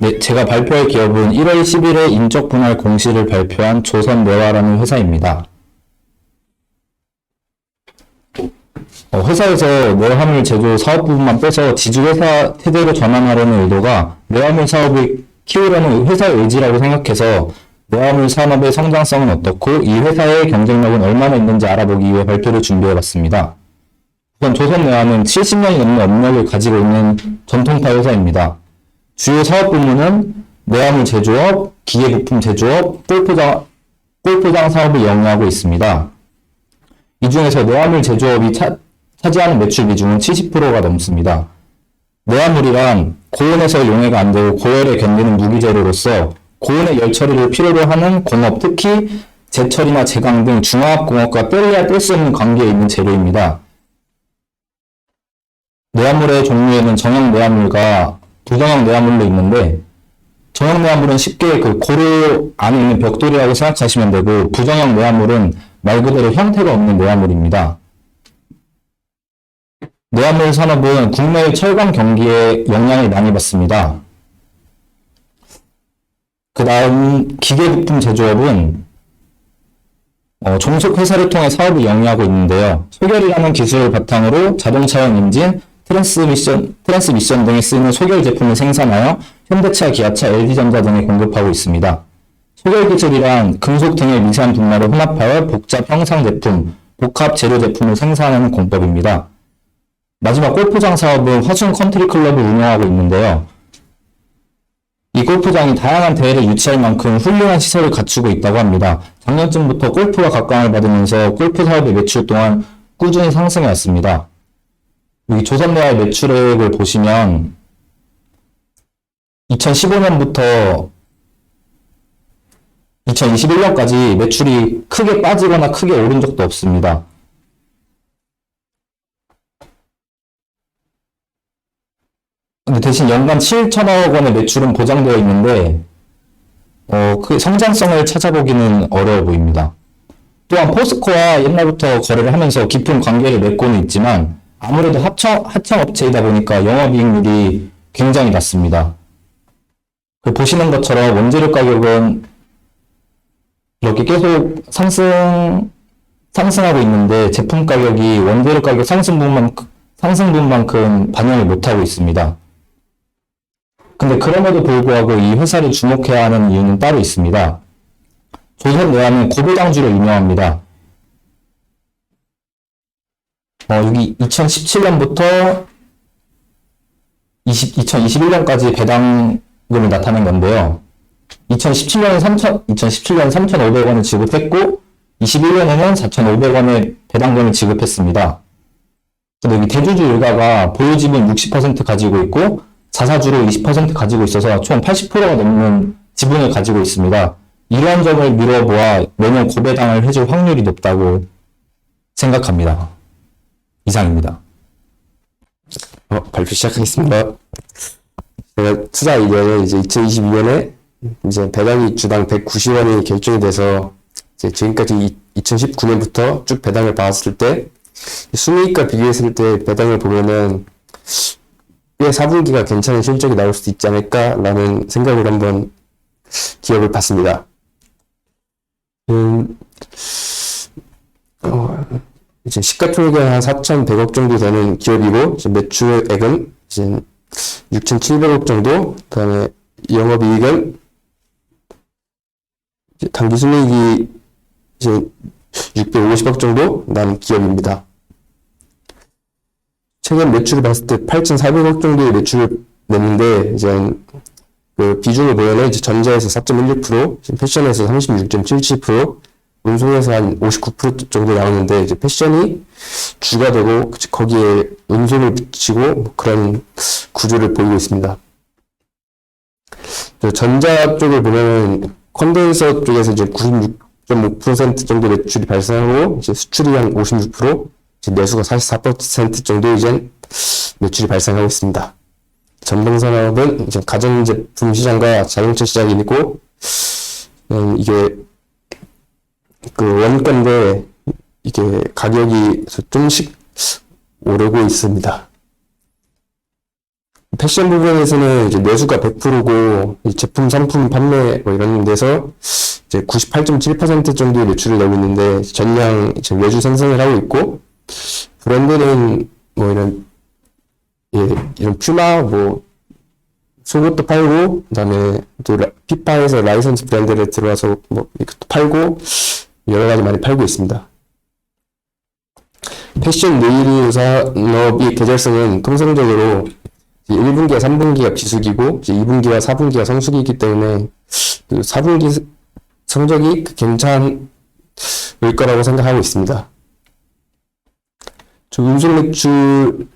네, 제가 발표할 기업은 1월 10일에 인적 분할 공시를 발표한 조선내화라는 회사입니다. 어, 회사에서 내화물 제조 사업 부분만 빼서 지주회사 태대로 전환하려는 의도가 내화물 사업을 키우려는 회사의 의지라고 생각해서 내화물 산업의 성장성은 어떻고 이 회사의 경쟁력은 얼마나 있는지 알아보기 위해 발표를 준비해봤습니다. 우선 조선 내화는 70년이 넘는 업력을 가지고 있는 전통파 회사입니다. 주요 사업 부문은 내화물 제조업, 기계부품 제조업, 골프장, 골프장 사업을 영위하고 있습니다. 이 중에서 내화물 제조업이 차, 차지하는 매출 비중은 70%가 넘습니다. 내화물이란 고온에서 용해가 안 되고 고열에 견디는 무기재료로서 고온의 열 처리를 필요로 하는 공업, 특히 제철이나 제강 등 중화학 공업과 뗄래야 뗄 수 없는 관계에 있는 재료입니다. 내화물의 종류에는 정형 내화물과 부정형 내화물로 있는데 정형 내화물은 쉽게 그 고루 안에 있는 벽돌이라고 생각하시면 되고 부정형 내화물은 말 그대로 형태가 없는 내화물입니다. 내화물 산업은 국내의 철강 경기에 영향을 많이 받습니다. 그 다음 기계 부품 제조업은 어, 종속 회사를 통해 사업을 영위하고 있는데요. 소결이라는 기술을 바탕으로 자동차용 엔진, 트랜스미션, 트랜스미션 등에 쓰이는 소결 제품을 생산하여 현대차, 기아차, LG전자 등에 공급하고 있습니다. 소결 기술이란 금속 등의 미세한 분말을 혼합하여 복잡 형상 제품, 복합 재료 제품을 생산하는 공법입니다. 마지막 골프장 사업은 화순 컨트리 클럽을 운영하고 있는데요. 이 골프장이 다양한 대회를 유치할 만큼 훌륭한 시설을 갖추고 있다고 합니다. 작년쯤부터 골프와 각광을 받으면서 골프 사업의 매출 또한 꾸준히 상승해 왔습니다. 여기 조선내화의 매출액을 보시면 2015년부터 2021년까지 매출이 크게 빠지거나 크게 오른 적도 없습니다. 근데 대신 연간 7천억 원의 매출은 보장되어 있는데 어, 그 성장성을 찾아보기는 어려워 보입니다. 또한 포스코와 옛날부터 거래를 하면서 깊은 관계를 맺고는 있지만 아무래도 합청, 하청업체이다 보니까 영업이익률이 굉장히 낮습니다. 그 보시는 것처럼 원재료 가격은 이렇게 계속 상승, 상승하고 있는데 제품 가격이 원재료 가격 상승분만큼, 상승분만큼 반영을 못하고 있습니다. 근데 그럼에도 불구하고 이 회사를 주목해야 하는 이유는 따로 있습니다. 조선 내화는 고배당주로 유명합니다. 어, 여기 2017년부터 20, 2021년까지 배당금이 나타낸 건데요. 2017년에 3천, 2017년 3,500원을 지급했고, 21년에는 4,500원의 배당금을 지급했습니다. 근데 여기 대주주 일가가 보유지분 60% 가지고 있고, 자사주를 20% 가지고 있어서 총 80%가 넘는 지분을 가지고 있습니다. 이러한 점을 미뤄보아 매년 고배당을 해줄 확률이 높다고 생각합니다. 이상입니다. 어, 발표 시작하겠습니다. 제가 투자 의견은 이제 2022년에 이제 배당이 주당 190원이 결정이 돼서 이제 지금까지 2019년부터 쭉 배당을 받았을 때 순이익과 비교했을 때 배당을 보면은 꽤 4분기가 괜찮은 실적이 나올 수도 있지 않을까라는 생각을 한번 기업을 봤습니다. 음, 어, 이제 시가총액이 한 4,100억 정도 되는 기업이고, 이제 매출액은 이제 6,700억 정도, 그 다음에 영업이익은 이제 당기순이익이 이제 650억 정도 나는 기업입니다. 최근 매출을 봤을 때 8,400억 정도의 매출을 냈는데, 이제 그 비중을 보면은 이제 전자에서 4.16%, 지금 패션에서 36.77%, 운송에서 한 59% 정도 나오는데 이제 패션이 주가 되고 거기에 운송을 붙이고 뭐 그런 구조를 보이고 있습니다. 저 전자 쪽을 보면은 컨덴서 쪽에서 이제 96.5% 정도 매출이 발생하고 이제 수출이 한 56%, 이제 내수가 44% 정도 이제 매출이 발생하고 있습니다. 전동 산업은 이제 가전제품 시장과 자동차 시장이 있고 음, 이게 그 원가인데 이게 가격이 좀씩 오르고 있습니다. 패션 부분에서는 이제 매수가 100%고 제품 상품 판매 뭐 이런 데서 이제 98.7% 정도의 매출을 내고 있는데 전량 지금 외주 생산을 하고 있고 브랜드는 뭐 이런 예, 이런 퓨마 뭐 속옷도 팔고 그다음에 또 라- 피파에서 라이선스 브랜드를 들어와서 뭐 이것도 팔고 여러 가지 많이 팔고 있습니다. 패션 네일 산업의 계절성은 통상적으로 1분기와 3분기가 비수기고 2분기와 4분기가 성수기이기 때문에 그 4분기 성적이 괜찮을 거라고 생각하고 있습니다. 저 운송 매출은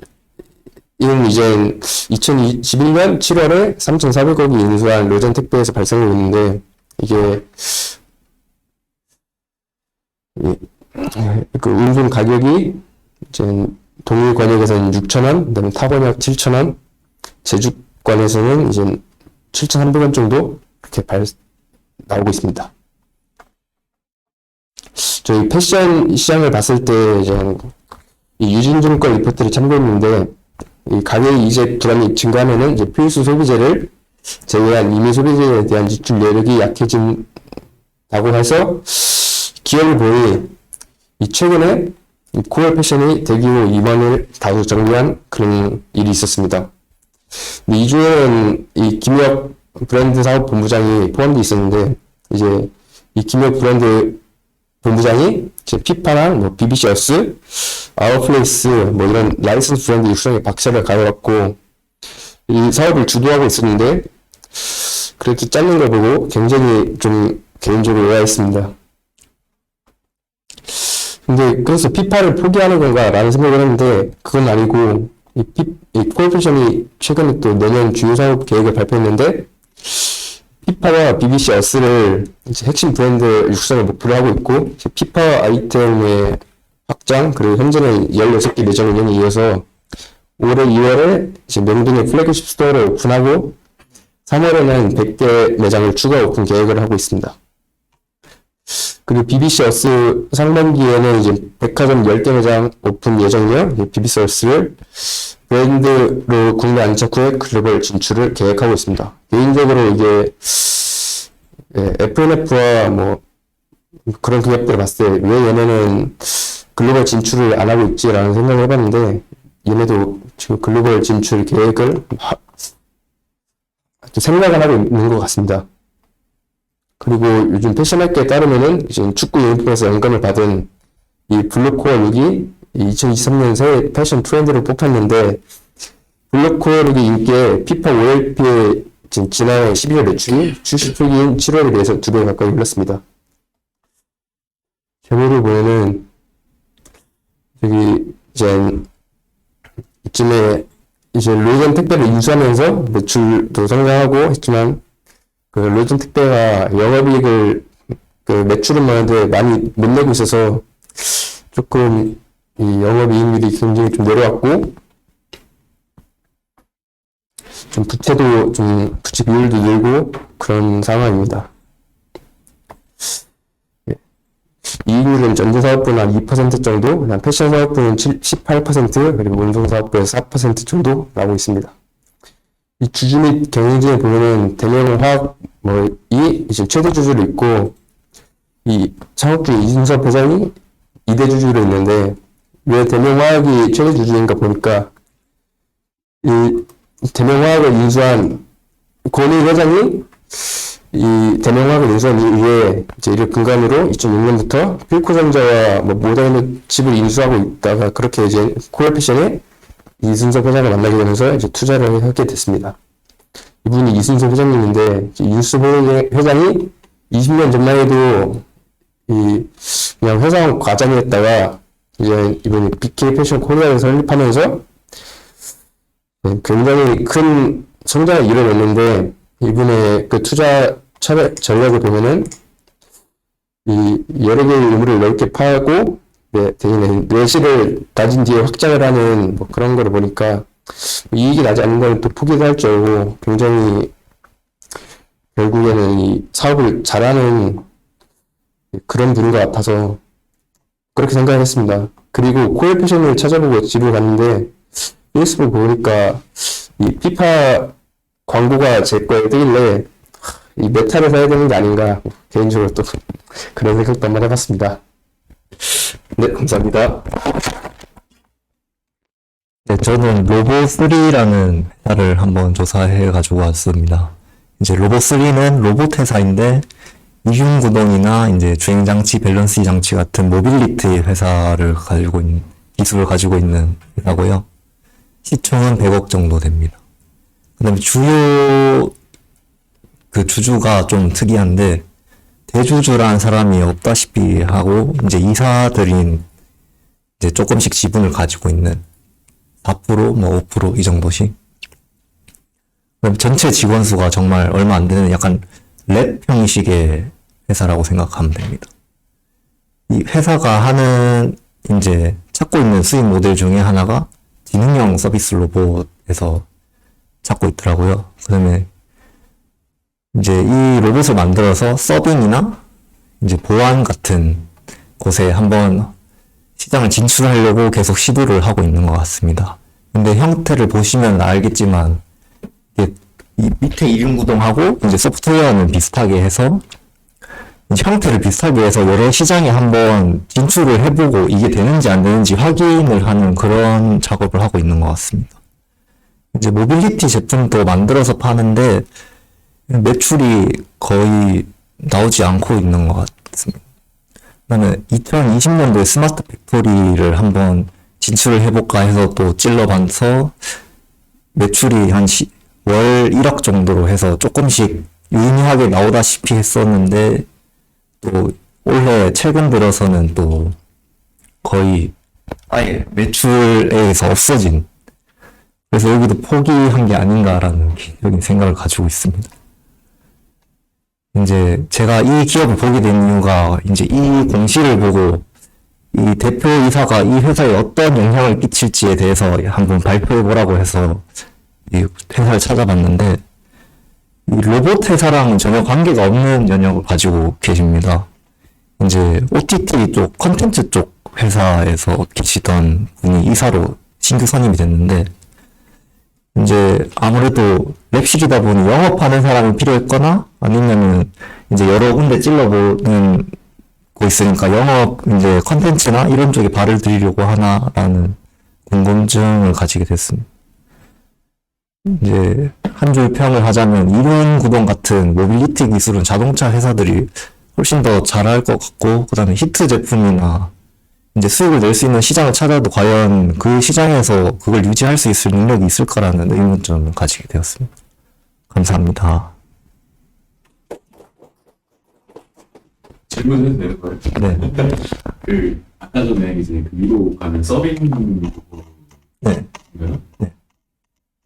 이제 2021년 7월에 3,400억이 인수한 로젠 택배에서 발생하고 있는데 이게 이- 그 운송 가격이 이제 동일 권역에서는 6,000원, 그다음에 타 권역 7,000원, 제주권에서는 이제 7,300원 정도 이렇게 발 나오고 있습니다. 저희 패션 시장을 봤을 때 이제 이 유진증권 리포트를 참고했는데 이 가격 이제 불안이 증가하면은 이제 필수 소비재를 제외한 임의 소비재에 대한 지출 여력이 약해진다고 해서 보니 이 최근에 이 코어 패션이 대규모 임원을 다수 정리한 그런 일이 있었습니다. 근데 이 중에는 이 김혁 브랜드 사업 본부장이 포함되어 있었는데 이제 이 김혁 브랜드 본부장이 이제 피파랑 뭐 BBC 어스, 아워플레이스 뭐 이런 라이선스 브랜드 육성에 박차를 가해왔고 이 사업을 주도하고 있었는데 그렇게 잘린 걸 보고 굉장히 좀 개인적으로 의아했습니다. 근데 그래서 피파를 포기하는 건가라는 생각을 했는데 그건 아니고 이, 피, 이 코어포레이션이 최근에 또 내년 주요 사업 계획을 발표했는데 피파와 BBC 어스를 이제 핵심 브랜드 육성을 목표로 하고 있고 피파 아이템의 확장 그리고 현재는 16개 매장 운영에 이어서 올해 2월에 이제 명동에 플래그십 스토어를 오픈하고 3월에는 100개 매장을 추가 오픈 계획을 하고 있습니다. 그리고 BBC 어스 상반기에는 이제 백화점 10개 매장 오픈 예정이며 이제 BBC 어스를 브랜드로 국내 안착 후에 글로벌 진출을 계획하고 있습니다. 개인적으로 이게 예, FNF와 뭐 그런 기업들을 봤을 때 왜 얘네는 글로벌 진출을 안 하고 있지라는 생각을 해봤는데 얘네도 지금 글로벌 진출 계획을 생각을 하고 있는 것 같습니다. 그리고 요즘 패션학계에 따르면은 이제 축구 유니폼에서 영감을 받은 이 블루코어 룩이 2023년 새 패션 트렌드를 뽑혔는데 블루코어 룩이 인기에 피파 OLP의 지금 지난해 11월 매출이 출시 초기인 7월에 비해서 두 배 가까이 올랐습니다. 제목을 보면은 저기 이제 이쯤에 이제 로젠 택배를 인수하면서 매출도 성장하고 했지만 그 로젠 택배가 영업이익을 그 매출은 많은데 많이 못 내고 있어서 조금 이 영업이익률이 굉장히 좀 내려왔고 좀 부채도 좀 부채 비율도 늘고 그런 상황입니다. 예. 이익률은 전자 사업부는 한 2% 정도, 그냥 패션 사업부는 7, 18%, 그리고 운송 사업부에서 4% 정도 나오고 있습니다. 이 주주 및 경영진에 보면은 대명 화학 뭐이 이제 최대 주주로 있고 이 창업주 이준섭 회장이 2대 주주로 있는데 왜 대명 화학이 최대 주주인가 보니까 이 대명 화학을 인수한 권희 회장이 이 대명 화학을 인수한 이후에 이제 이를 근간으로 2006년부터 필코전자와 뭐 모더는 칩을 인수하고 있다가 그렇게 이제 코어피션에 이순석 회장을 만나게 되면서 이제 투자를 하게 됐습니다. 이분이 이순석 회장님인데 이순석 회장이 20년 전만 해도 이 그냥 회사 과장이었다가 이제 이분이 BK 패션 코리아를 설립하면서 네, 굉장히 큰 성장을 이뤄냈는데 이분의 그 투자 전략을 보면은 이 여러 개의 의무를 넓게 파고 네, 대신에 내실을 가진 뒤에 확장을 하는 뭐 그런 거를 보니까 이익이 나지 않는 걸 또 포기도 할줄 알고 굉장히 결국에는 이 사업을 잘하는 그런 분인 것 같아서 그렇게 생각했습니다. 그리고 코에피션을 찾아보고 지도를 갔는데 페이스북 보니까 이 피파 광고가 제 거에 뜨길래 이 메타를 사야 되는 게 아닌가 개인적으로 또 그런 생각도 한번 해봤습니다. 네, 감사합니다. 네, 저는 로보3라는 회사를 한번 조사해 가지고 왔습니다. 이제 로보3는 로봇 회사인데 이중구동이나 이제 주행장치, 밸런스 장치 같은 모빌리티 회사를 가지고 있는, 기술을 가지고 있는 회사고요. 시총은 100억 정도 됩니다. 그 다음에 주요 그 주주가 좀 특이한데 대주주라는 사람이 없다시피 하고 이제 이사들인 이제 조금씩 지분을 가지고 있는 4%, 뭐 5%이 정도씩. 그럼 전체 직원 수가 정말 얼마 안 되는 약간 랩 형식의 회사라고 생각하면 됩니다. 이 회사가 하는 이제 찾고 있는 수익 모델 중에 하나가 지능형 서비스 로봇에서 찾고 있더라고요. 그다음에 이제 이 로봇을 만들어서 서빙이나 이제 보안 같은 곳에 한번 시장을 진출하려고 계속 시도를 하고 있는 것 같습니다. 근데 형태를 보시면 알겠지만 이 밑에 이륜구동하고 이제 소프트웨어는 비슷하게 해서 형태를 비슷하게 해서 여러 시장에 한번 진출을 해보고 이게 되는지 안 되는지 확인을 하는 그런 작업을 하고 있는 것 같습니다. 이제 모빌리티 제품도 만들어서 파는데 매출이 거의 나오지 않고 있는 것 같습니다. 나는 2020년도에 스마트 팩토리를 한번 진출을 해볼까 해서 또 찔러봐서 매출이 한 시, 월 1억 정도로 해서 조금씩 유의미하게 나오다시피 했었는데 또 올해 최근 들어서는 또 거의 아예 매출에서 없어진 그래서 여기도 포기한 게 아닌가라는 개인적인 생각을 가지고 있습니다. 이제 제가 이 기업을 보게 된 이유가 이제 이 공시를 보고 이 대표이사가 이 회사에 어떤 영향을 끼칠지에 대해서 한번 발표해 보라고 해서 이 회사를 찾아봤는데 이 로봇 회사랑은 전혀 관계가 없는 영역을 가지고 계십니다. 이제 OTT 쪽 컨텐츠 쪽 회사에서 계시던 분이 이사로 신규 선임이 됐는데 이제 아무래도 랩실이다 보니 영업하는 사람이 필요했거나 아니면은 이제 여러 군데 찔러보는 거 있으니까 영업 이제 컨텐츠나 이런 쪽에 발을 들이려고 하나라는 궁금증을 가지게 됐습니다. 이제 한 줄 평을 하자면 이륜 구동 같은 모빌리티 기술은 자동차 회사들이 훨씬 더 잘할 것 같고 그다음에 히트 제품이나 이제 수익을 낼 수 있는 시장을 찾아도 과연 그 시장에서 그걸 유지할 수 있을 능력이 있을까라는 의문점을 가지게 되었습니다. 감사합니다. 질문해도 되는 거예요? 네. 그 아까 전에 이제 그 위로 가는 서빙 네. 네.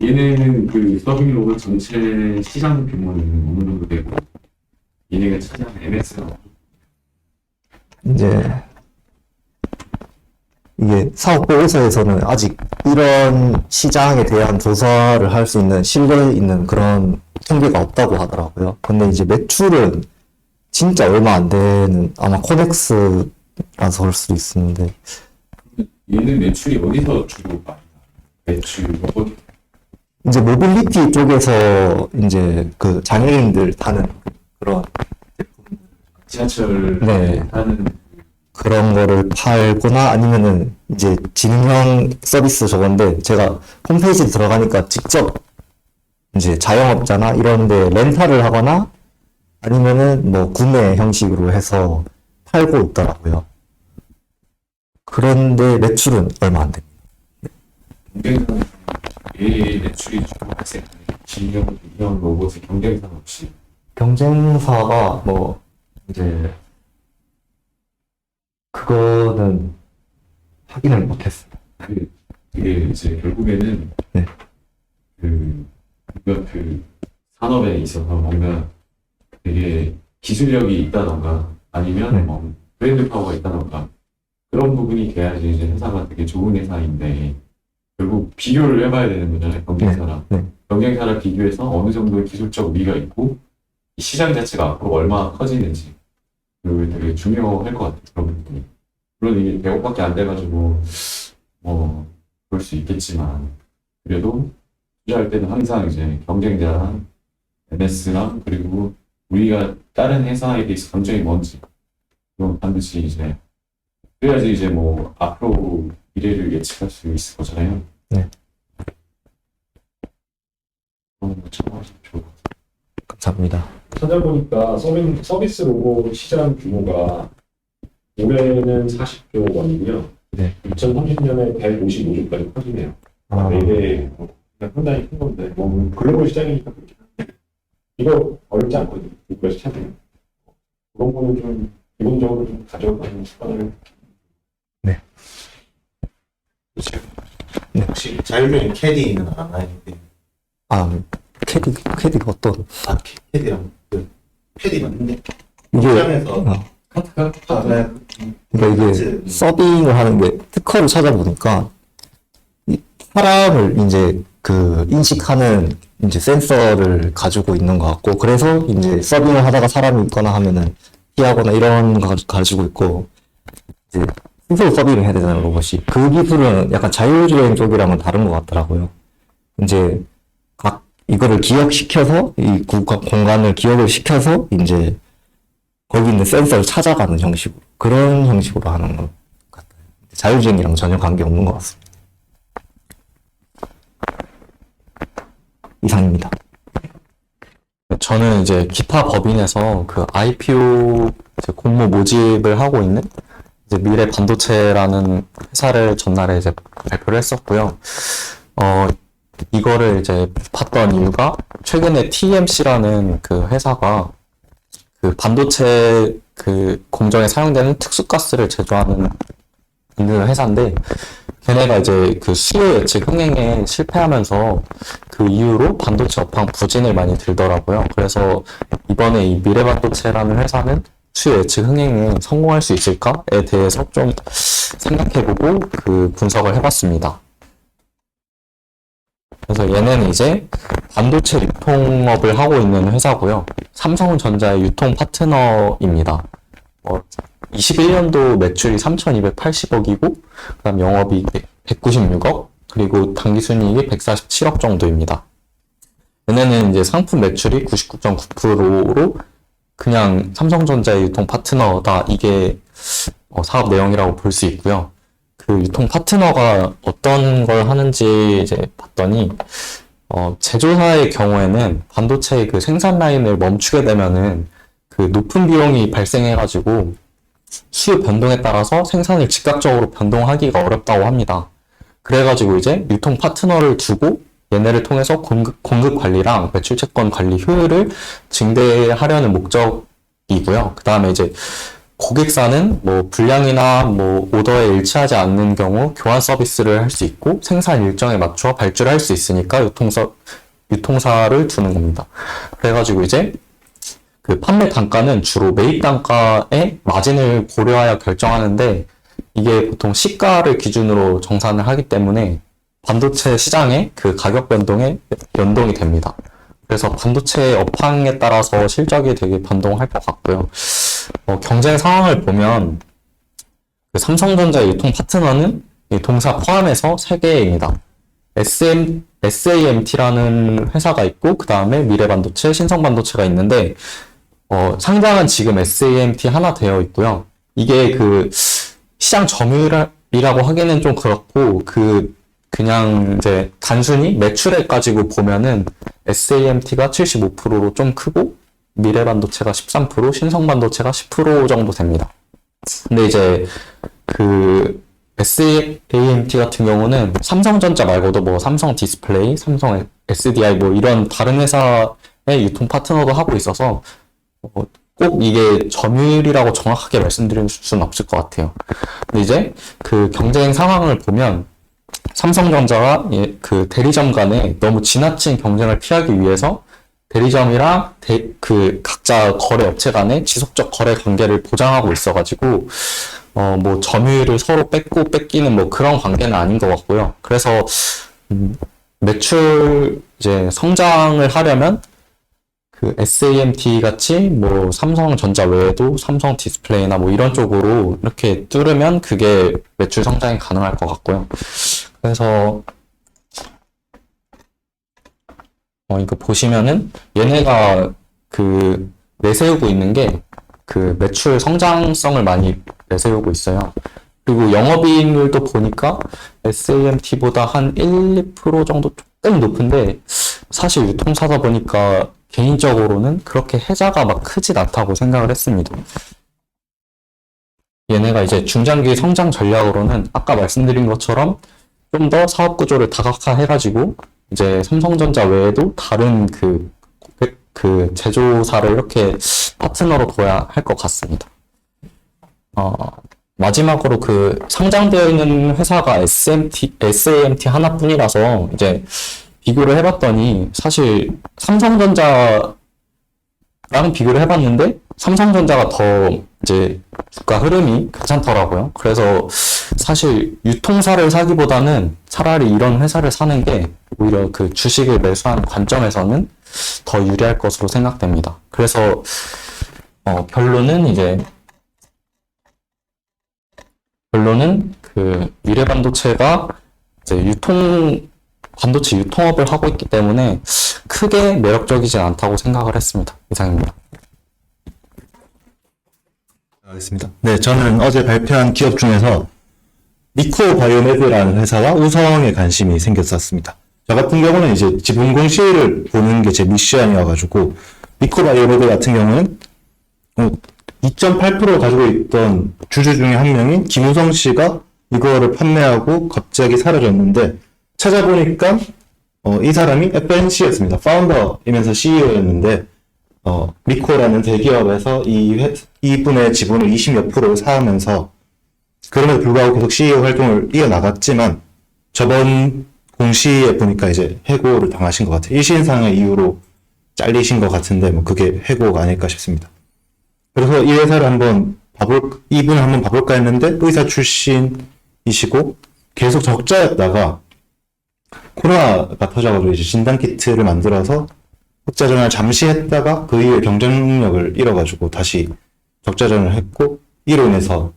얘네는 그 서빙 로봇 전체 시장 규모는 어느 정도 되고 얘네가 차지하는 MS가 이제 이게 사업보고서에서는 아직 이런 시장에 대한 조사를 할 수 있는 신뢰 있는 그런 통계가 없다고 하더라고요. 근데 이제 매출은 진짜 얼마 안 되는 아마 코덱스라서 그럴 수도 있는데 얘는 매출이 어디서 주로 많이? 매출 로봇 이제 모빌리티 쪽에서 이제 그 장애인들 타는 그런 지하철 네. 하는 그런 거를 팔거나 아니면은 이제 지능형 서비스 저건데 제가 홈페이지 들어가니까 직접 이제 자영업자나 이런 데 렌탈을 하거나 아니면은 뭐 구매 형식으로 해서 팔고 있더라고요. 그런데 매출은 얼마 안 됩니다. 경쟁상 얘 매출이 발생하는 진영 인형 로봇의 경쟁상 없이 경쟁사가 뭐 이제 그거는 확인을 못했어요. 그 이게 이제 결국에는 네. 그 뭔가 그 산업에 있어서 뭔가 되게 기술력이 있다던가 아니면 네. 뭐 브랜드 파워가 있다던가 그런 부분이 돼야지 이제 회사가 되게 좋은 회사인데 결국 비교를 해봐야 되는 거잖아요 경쟁사랑 네. 경쟁사랑 비교해서 어느 정도의 기술적 우위가 있고 이 시장 자체가 앞으로 얼마나 커지는지 그게 되게 중요할 것 같아요 그런 부분이 물론 이게 100억밖에 안 돼가지고 뭐 그럴 수 있겠지만 그래도 투자할 때는 항상 이제 경쟁자랑 MS랑 그리고 우리가 다른 회사에 비해서 강점이 뭔지 그건 반드시 이제 그래야지 이제 뭐 앞으로 미래를 예측할 수 있을 거잖아요. 네. 그런 거 참고하시면 좋을 것 같아요. 감사합니다. 찾아보니까 서비스 로봇 시장 규모가 올해는 40조 원이고요. 네. 2030년에 155조까지 커지네요. 아, 네, 이게 뭐 그냥 상당히 큰 건데, 뭐 글로벌 시장이니까 한데, 이거 어렵지 않거든요. 글로벌 시장은. 그런 거는 좀 기본적으로 좀 가져가는 습관을 혹시 자율적인 캐디는 알아요? 아 캐디 캐디가 어떤 아, 캐디랑 그 캐디 맞는데 이게 시장에서 아, 네. 그러니까 이게 서빙을 하는데 특허를 찾아보니까 이 사람을 이제 그 인식하는 이제 센서를 가지고 있는 것 같고 그래서 이제 서빙을 하다가 사람이 있거나 하면은 피하거나 이런 거 가지고 있고 이제 스스로 서빙을 해야 되잖아요 로봇이. 그 기술은 약간 자율주행 쪽이랑은 다른 것 같더라고요. 이제 각 이거를 기억시켜서 이 구- 공간을 기억을 시켜서 이제 거기 있는 센서를 찾아가는 형식으로 그런 형식으로 하는 것 같아요. 자율주행이랑 전혀 관계 없는 것 같습니다. 이상입니다. 저는 이제 기타 법인에서 그 IPO 공모 모집을 하고 있는 미래 반도체라는 회사를 전날에 이제 발표를 했었고요. 어, 이거를 이제 봤던 이유가 최근에 TMC라는 그 회사가 그 반도체 그 공정에 사용되는 특수가스를 제조하는 있는 회사인데 걔네가 이제 그 수요 예측 흥행에 실패하면서 그 이후로 반도체 업황 부진을 많이 들더라고요. 그래서 이번에 이 미래반도체라는 회사는 수요 예측 흥행에 성공할 수 있을까에 대해서 좀 생각해보고 그 분석을 해봤습니다. 그래서 얘네는 이제 반도체 유통업을 하고 있는 회사고요. 삼성전자의 유통 파트너입니다. 어, 21년도 매출이 3,280억이고, 그 다음 영업이익 196억, 그리고 당기순이익이 147억 정도입니다. 얘네는 이제 상품 매출이 99.9%로 그냥 삼성전자의 유통 파트너다. 이게 어, 사업 내용이라고 볼 수 있고요. 그 유통 파트너가 어떤 걸 하는지 이제 봤더니, 어, 제조사의 경우에는 반도체 그 생산 라인을 멈추게 되면은 그 높은 비용이 발생해가지고 수요 변동에 따라서 생산을 즉각적으로 변동하기가 어렵다고 합니다. 그래가지고 이제 유통 파트너를 두고 얘네를 통해서 공급, 공급 관리랑 매출 채권 관리 효율을 증대하려는 목적이고요. 그 다음에 이제 고객사는 뭐 분량이나 뭐 오더에 일치하지 않는 경우 교환 서비스를 할 수 있고 생산 일정에 맞춰 발주를 할 수 있으니까 유통사, 유통사를 두는 겁니다. 그래가지고 이제 그 판매 단가는 주로 매입 단가의 마진을 고려하여 결정하는데 이게 보통 시가를 기준으로 정산을 하기 때문에 반도체 시장의 그 가격 변동에 연동이 됩니다. 그래서 반도체 업황에 따라서 실적이 되게 변동할 것 같고요. 어, 경쟁 상황을 보면 그 삼성전자 유통 파트너는 이 동사 포함해서 3개입니다. SM, SAMT라는 회사가 있고 그 다음에 미래반도체, 신성반도체가 있는데 어, 상장은 지금 SAMT 하나 되어 있고요. 이게 그 시장 점유율이라고 하기는 좀 그렇고 그 그냥 이제 단순히 매출액 가지고 보면은 SAMT가 75%로 좀 크고 미래 반도체가 13%, 신성 반도체가 10% 정도 됩니다. 근데 이제 그 SAMT 같은 경우는 삼성전자 말고도 뭐 삼성 디스플레이, 삼성 SDI 뭐 이런 다른 회사의 유통 파트너도 하고 있어서 어, 꼭 이게 점유율이라고 정확하게 말씀드릴 수는 없을 것 같아요. 근데 이제 그 경쟁 상황을 보면 삼성전자와 예, 그 대리점 간에 너무 지나친 경쟁을 피하기 위해서 대리점이랑 대- 그 각자 거래 업체 간의 지속적 거래 관계를 보장하고 있어가지고 어 뭐 점유율을 서로 뺏고 뺏기는 뭐 그런 관계는 아닌 것 같고요. 그래서 음, 매출 이제 성장을 하려면 그 SAMT 같이 뭐 삼성전자 외에도 삼성 디스플레이나 뭐 이런 쪽으로 이렇게 뚫으면 그게 매출 성장이 가능할 것 같고요. 그래서 어 이거 보시면은 얘네가 그 내세우고 있는 게 그 매출 성장성을 많이 내세우고 있어요. 그리고 영업이익률도 보니까 SAMT보다 한 1, 2% 정도 조금 높은데 사실 유통사다 보니까 개인적으로는 그렇게 해자가 막 크진 않다고 생각을 했습니다. 얘네가 이제 중장기 성장 전략으로는 아까 말씀드린 것처럼 좀 더 사업 구조를 다각화해가지고 이제 삼성전자 외에도 다른 그, 그, 그 제조사를 이렇게 파트너로 둬야 할 것 같습니다. 어, 마지막으로 그 상장되어 있는 회사가 SMT, SAMT 하나뿐이라서 이제 비교를 해봤더니 사실 삼성전자랑 비교를 해봤는데 삼성전자가 더 이제 주가 흐름이 괜찮더라고요. 그래서 사실 유통사를 사기보다는 차라리 이런 회사를 사는 게 오히려 그 주식을 매수하는 관점에서는 더 유리할 것으로 생각됩니다. 그래서 어, 결론은 이제 결론은 그 미래 반도체가 이제 유통 반도체 유통업을 하고 있기 때문에 크게 매력적이지 않다고 생각을 했습니다. 이상입니다. 알겠습니다. 네, 저는 어제 발표한 기업 중에서 미코바이오메드라는 회사와 우성에 관심이 생겼었습니다. 저 같은 경우는 이제 지분 공시를 보는 게 제 미션이어가지고 미코바이오메드 같은 경우는 2.8% 가지고 있던 주주 중에 한 명인 김우성 씨가 이거를 판매하고 갑자기 사라졌는데 찾아보니까 어, 이 사람이 FNC였습니다. 파운더이면서 CEO였는데 어, 미코라는 대기업에서 이 회, 이분의 지분을 20몇 프로를 사면서 그럼에도 불구하고 계속 CEO 활동을 이어나갔지만 저번 공시에 보니까 이제 해고를 당하신 것 같아요. 일신상의 이유로 잘리신 것 같은데 뭐 그게 해고가 아닐까 싶습니다. 그래서 이 회사를 한번 봐볼, 이분을 한번 봐볼까 했는데 의사 출신이시고 계속 적자였다가 코로나가 터져가지고 이제 진단 키트를 만들어서 흑자전을 잠시 했다가 그 이후에 경쟁력을 잃어가지고 다시 적자전을 했고 이로 인해서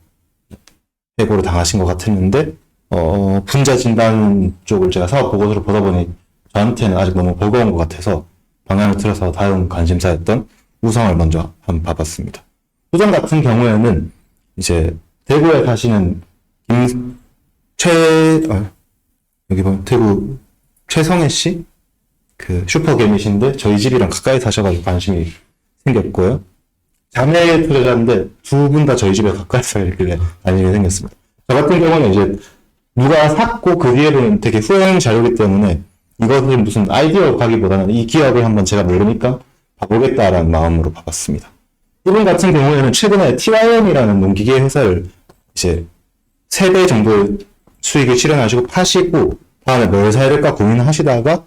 해고를 당하신 것 같았는데 어, 분자 진단 쪽을 제가 사업 보고서를 보다 보니 저한테는 아직 너무 버거운 것 같아서 방향을 틀어서 다음 관심사였던 우성을 먼저 한번 봐봤습니다. 우성 같은 경우에는 이제 대구에 사시는 김, 최, 아, 여기 보면 대구 최성애 씨? 그 슈퍼개미신데 저희 집이랑 가까이 사셔가지고 관심이 생겼고요. 자매 투자자인데 두 분 다 저희 집에 가까이 살길래 관심이 생겼습니다. 저 같은 경우는 이제 누가 샀고 그 뒤에는 되게 후행 자료기 때문에 이것을 무슨 아이디어 가기보다는 이 기업을 한번 제가 모르니까 봐보겠다라는 마음으로 봐봤습니다. 이분 같은 경우에는 최근에 TYM이라는 농기계 회사를 이제 3배 정도의 수익을 실현하시고 파시고 다음에 뭘 사야 될까 고민하시다가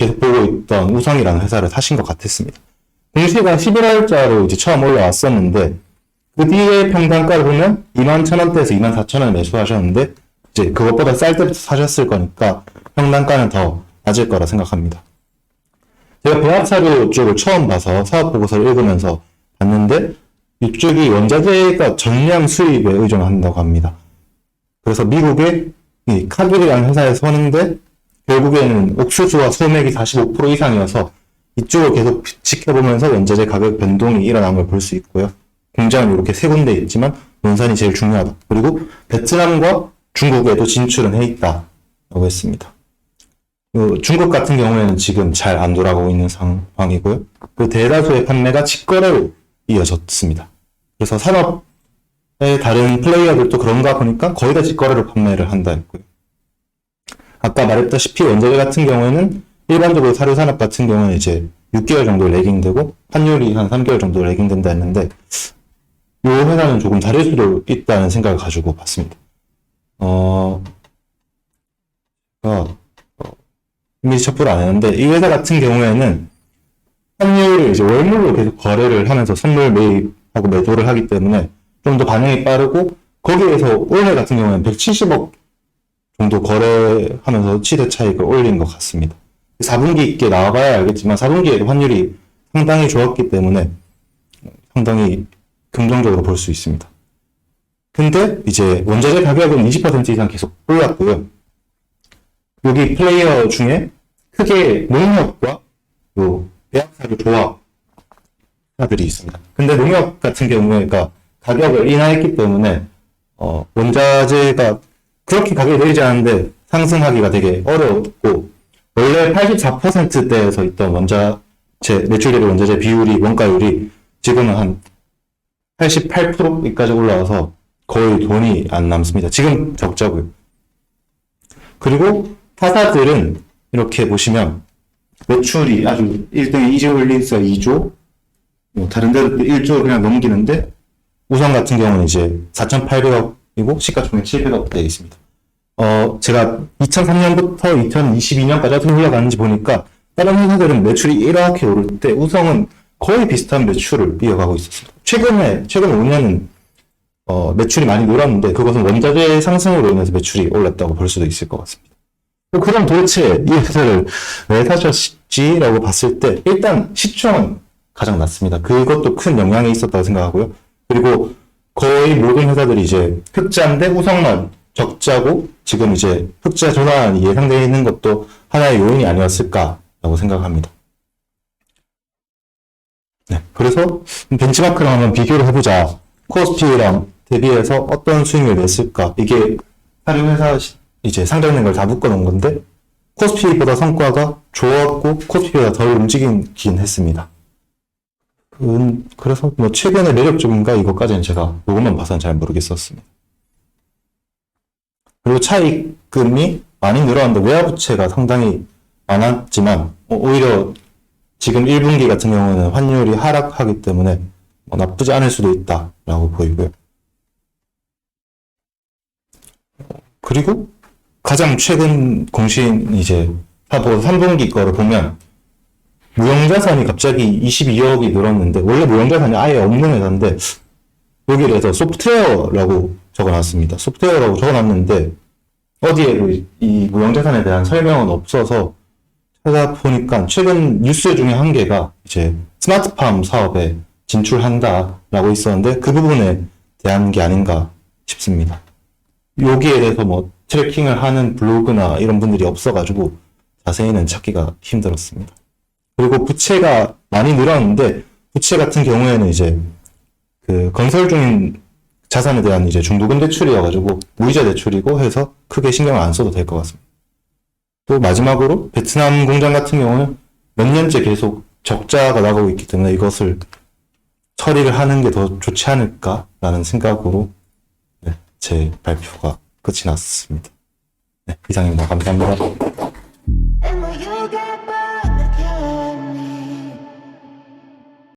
계속 보고 있던 우성이라는 회사를 사신 것 같았습니다. 공시가 11월자로 이제 처음 올라왔었는데 그 뒤에 평단가를 보면 2만 1,000원대에서 2만 4,000원에 매수하셨는데 이제 그것보다 쌀 때부터 사셨을 거니까 평단가는 더 낮을 거라 생각합니다. 제가 배합사료 쪽을 처음 봐서 사업 보고서를 읽으면서 봤는데 이쪽이 원자재가 전량 수입에 의존한다고 합니다. 그래서 미국의 이 카길이라는 회사에서 하는데 결국에는 옥수수와 소맥이 45% 이상이어서 이쪽을 계속 지켜보면서 원자재 가격 변동이 일어난 걸 볼 수 있고요. 공장은 이렇게 세 군데 있지만 논산이 제일 중요하다. 그리고 베트남과 중국에도 진출은 해 있다 라고 했습니다. 그 중국 같은 경우에는 지금 잘 안 돌아가고 있는 상황이고요. 그 대다수의 판매가 직거래로 이어졌습니다. 그래서 산업의 다른 플레이어들도 그런가 보니까 거의 다 직거래로 판매를 한다 했고요. 아까 말했다시피 원자재 같은 경우에는 일반적으로 사료 산업 같은 경우는 이제 6개월 정도 레깅되고 환율이 한 3개월 정도 레깅된다 했는데 이 회사는 조금 다를 수도 있다는 생각을 가지고 봤습니다. 어, 어, 이미지 첩보를 안 했는데 이 회사 같은 경우에는 환율을 이제 월물로 계속 거래를 하면서 선물 매입하고 매도를 하기 때문에 좀 더 반응이 빠르고 거기에서 올해 같은 경우에는 170억 정도 거래하면서 시세 차익을 올린 것 같습니다. 4분기 있게 나와봐야 알겠지만 4분기에도 환율이 상당히 좋았기 때문에 상당히 긍정적으로 볼 수 있습니다. 근데 이제 원자재 가격은 20% 이상 계속 올랐고요. 여기 플레이어 중에 크게 농협과 요 대학사료 조합사들이 있습니다. 근데 농협 같은 경우에가 가격을 인하했기 때문에 어, 원자재가 그렇게 가격이 내리지 않았는데 상승하기가 되게 어려웠고 원래 84%대에서 있던 원자재 매출 대비 원자재 비율이 원가율이 지금은 한 88%까지 올라와서 거의 돈이 안 남습니다. 지금 적자고요. 그리고 타사들은 이렇게 보시면 매출이 아주 1등에 2조 올리서 2조, 뭐 다른 데도 1조 그냥 넘기는데 우선 같은 경우는 이제 4,800억 이고 시가총액 700억 대 있습니다. 어, 제가 2003년부터 2022년까지 어떻게 흘러가는지 보니까 다른 회사들은 매출이 이렇게 오를 때 우성은 거의 비슷한 매출을 이어가고 있었습니다. 최근에, 최근 5년은 어, 매출이 많이 늘었는데 그것은 원자재 상승으로 인해서 매출이 올랐다고 볼 수도 있을 것 같습니다. 그럼 도대체 이 회사를 왜 사셨지라고 봤을 때 일단 시총은 가장 낮습니다. 그것도 큰 영향이 있었다고 생각하고요. 그리고 거의 모든 회사들이 이제 흑자인데 우성만 적자고 지금 이제 흑자 전환이 예상되어 있는 것도 하나의 요인이 아니었을까라고 생각합니다. 네, 그래서 벤치마크랑 한번 비교를 해보자. 코스피랑 대비해서 어떤 수익을 냈을까? 이게 사료 회사 시- 이제 상장된 걸 다 묶어놓은 건데 코스피보다 성과가 좋았고 코스피보다 덜 움직이긴 했습니다. 음, 그래서 뭐 최근에 매력적인가 이것까지는 제가 요것만 봐서는 잘 모르겠었습니다. 그리고 차익금이 많이 늘어났는데 외화부채가 상당히 많았지만 어, 오히려 지금 1분기 같은 경우는 환율이 하락하기 때문에 뭐 나쁘지 않을 수도 있다라고 보이고요. 그리고 가장 최근 공신 이제 사보 3분기 거를 보면 무형자산이 갑자기 22억이 늘었는데 원래 무형자산이 아예 없는 회사인데 여기에 대해서 소프트웨어라고 적어놨습니다. 소프트웨어라고 적어놨는데 어디에도 이- 이 무형자산에 대한 설명은 없어서 찾아보니까 최근 뉴스 중에 한 개가 이제 스마트팜 사업에 진출한다라고 있었는데 그 부분에 대한 게 아닌가 싶습니다. 여기에 대해서 뭐 트래킹을 하는 블로그나 이런 분들이 없어가지고 자세히는 찾기가 힘들었습니다. 그리고 부채가 많이 늘었는데 부채 같은 경우에는 이제 그 건설 중인 자산에 대한 이제 중도금 대출이어가지고 무이자 대출이고 해서 크게 신경을 안 써도 될 것 같습니다. 또 마지막으로 베트남 공장 같은 경우는 몇 년째 계속 적자가 나가고 있기 때문에 이것을 처리를 하는 게 더 좋지 않을까라는 생각으로 네, 제 발표가 끝이 났습니다. 네, 이상입니다. 감사합니다.